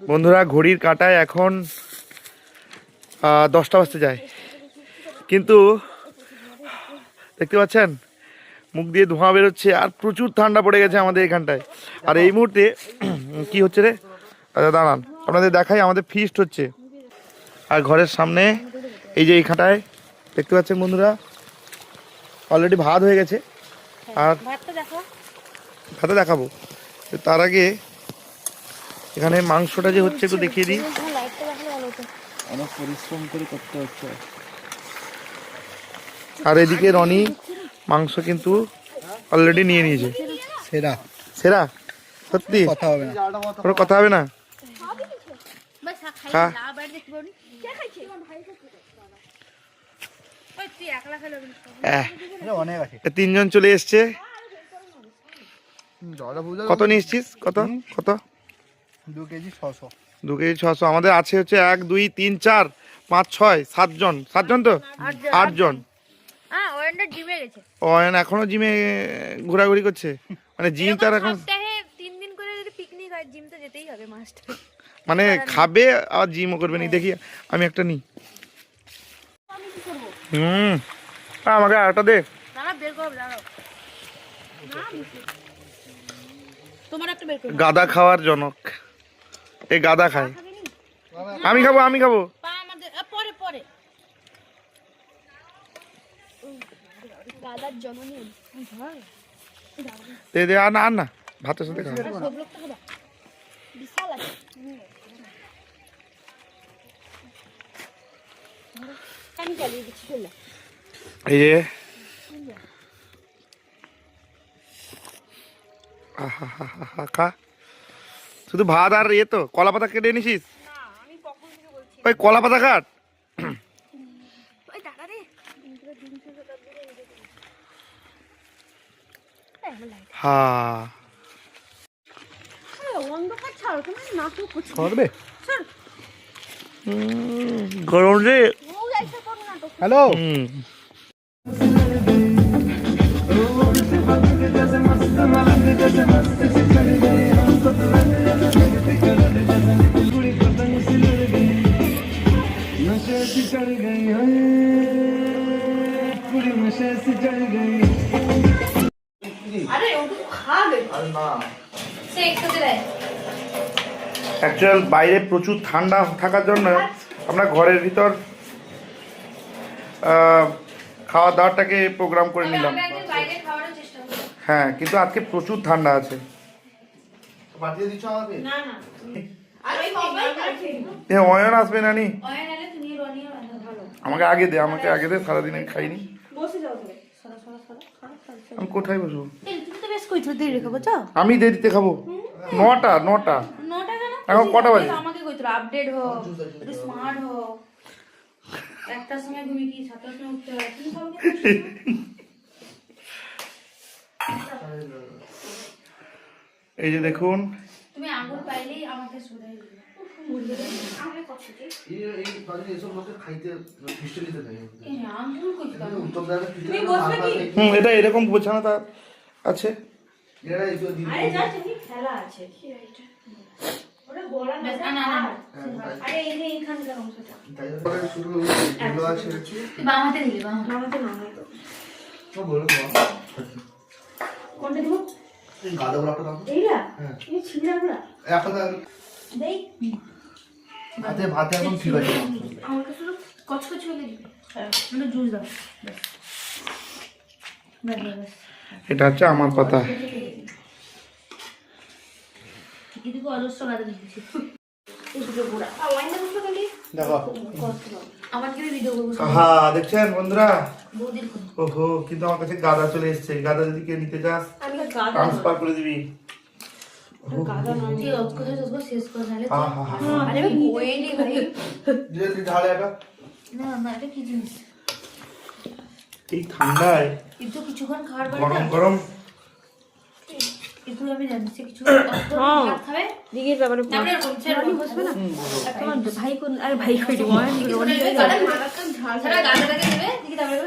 বন্ধুরা ঘড়ির কাঁটায় এখন দশটা বাজতে যায়। কিন্তু দেখতে পাচ্ছেন? মুখ দিয়ে ধোঁয়া বেরোচ্ছে আর প্রচুর ঠান্ডা পড়ে গেছে আমাদের এখানটায়। আর এই মুহূর্তে কি হচ্ছে রে? আচ্ছা দাঁড়ান। আপনাদের দেখাই আমাদের ফিস্ট হচ্ছে। আর ঘরের সামনে এই যে এইখানটায় দেখতে পাচ্ছেন বন্ধুরা? অলরেডি ভাত হয়ে গেছে। আর ভাতটা ভাতে দেখাবো। তার আগে এখানে মাংসটা যে হচ্ছে একটু দেখিয়ে দিই। অনেক পরিশ্রম করে করতে হচ্ছে। আর এদিকে রনি মাংস কিন্তু অলরেডি নিয়ে নিয়েছে। সেরা। সেরা? সত্যি? কথা হবে না। কোনো কথা হবে না? হ্যাঁ। তিনজন চলে এসছে। কত নিয়ে এসছিস? কত? কত? দু কেজি ছশো। দু কেজি ছশো। আমাদের আছে হচ্ছে এক দুই তিন চার পাঁচ ছয় সাতজন। সাতজন তো? আটজন। হ্যাঁ জিমে এখনও জিমে ঘোরাঘুরি করছে? মানে জিম তার এখন সপ্তাহে তিন দিন করে যদি পিকনিক হয় জিম তো যেতেই হবে মাস্ট মানে খাবে আর জিমও করবে নি। দেখি আমি একটা নিই হুম। আমাকে আরেকটা দে। গাদা খাওয়ার জনক। এই গাদা খায়। আমি খাব আমি খাব। পা আমাদের আ, পরে পরে। দাদার জননী। দে দে আর না আর না ভাতের সাথে খাব সব লোক তো খাবা। বিশাল আছে। আমি চালিয়ে দিচ্ছি চলে এই খা। শুধু ভাত আর ইয়ে তো কলা পাতা কেটে নিছিস ওই কলা পাতা কাট রে। হা। অন্ধকার দিলে অ্যাকচুয়াল বাইরে প্রচুর ঠান্ডা থাকার জন্য আমরা ঘরের ভিতর খাওয়া দাওয়াটাকে প্রোগ্রাম করে নিলাম। হ্যাঁ কিন্তু আজকে প্রচুর ঠান্ডা আছে। অয়ন আসবে নানি। আমাকে আগে দে আমাকে আগে দে সারাদিন আমি খাইনি বসে যাও তুমি সরা সরা সরা সরা সরা আমি কোথায় বসবো? তুমি তো বেশ কইছো দেরি রেখে বুঝছ আমি দেরিতে খাব? নটা নটা। নটা কেন? এখন কটা বাজে? আমাকে কইতো আপডেট হো একটু স্মার্ট হো একটার সময় ঘুমি কি সাতটার সময় উঠতে হয় তুমি সবাইকে এই যে দেখুন। তুমি আঙুল পাইলেই আমাকে শুধাই দিবে। হুম এটা এরকম বোঝানো তা আছে। আরে যা তুমি খেলা আছে। ওটা বড় না না না এই এইখানকার অংশটা। তুই বাম হাতে ভাতে এখন ঠিক আছে। আমাকে শুধু কচকচ দিবি। মানে জুস দাও। এটা হচ্ছে আমার কথা। এদিকে অজস্র গাদা দিচ্ছি কি হ্যাঁ দেখছেন বন্ধুরা? ওহো কিন্তু আমার কাছে গাদা চলে এসেছে। গাদা যদি কেউ নিতে চাস ট্রান্সফার করে দিবি। এই ঠান্ডায় কিন্তু কিছুক্ষণ খাওয়ার গরম গরম একটু আমি জানছি কিছু ভাত খাবে দিঘির ব্যাপারে তারপরে এরকম ছেড়ে বসবে না তোমার ভাই কোন আরে ভাই কই রনি রনি সারা গাদাটাকে দেবে দিকে তারপরে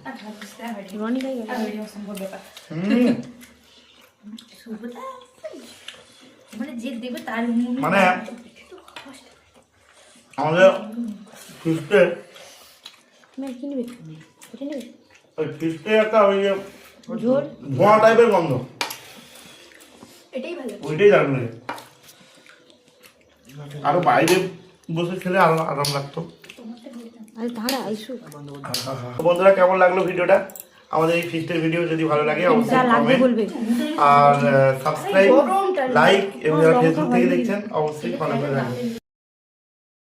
আর ভাত দিতে হবে রনি আর ভিডিও সম্ভব ব্যাপার হুম, সুব্রতা মানে যে দেবে তার মানে আমাদের ফিস্টে আর কি নেবে? এটা নেবে? ওই ফিস্টে একটা ওই ঝোল? ধোঁয়া টাইপের গন্ধ। এটাই ভালো। ওইটাই দারুণ আরও বাইরে বসে খেলে আরও আরাম লাগতো। বন্ধুরা কেমন লাগল ভিডিওটা? আমাদের এই ফিস্টের ভিডিও যদি ভালো লাগে অবশ্যই কমেন্ট আর সাবস্ক্রাইব লাইক এবং যারা ফেসবুক থেকে দেখছেন অবশ্যই ফলো করে রাখবেন।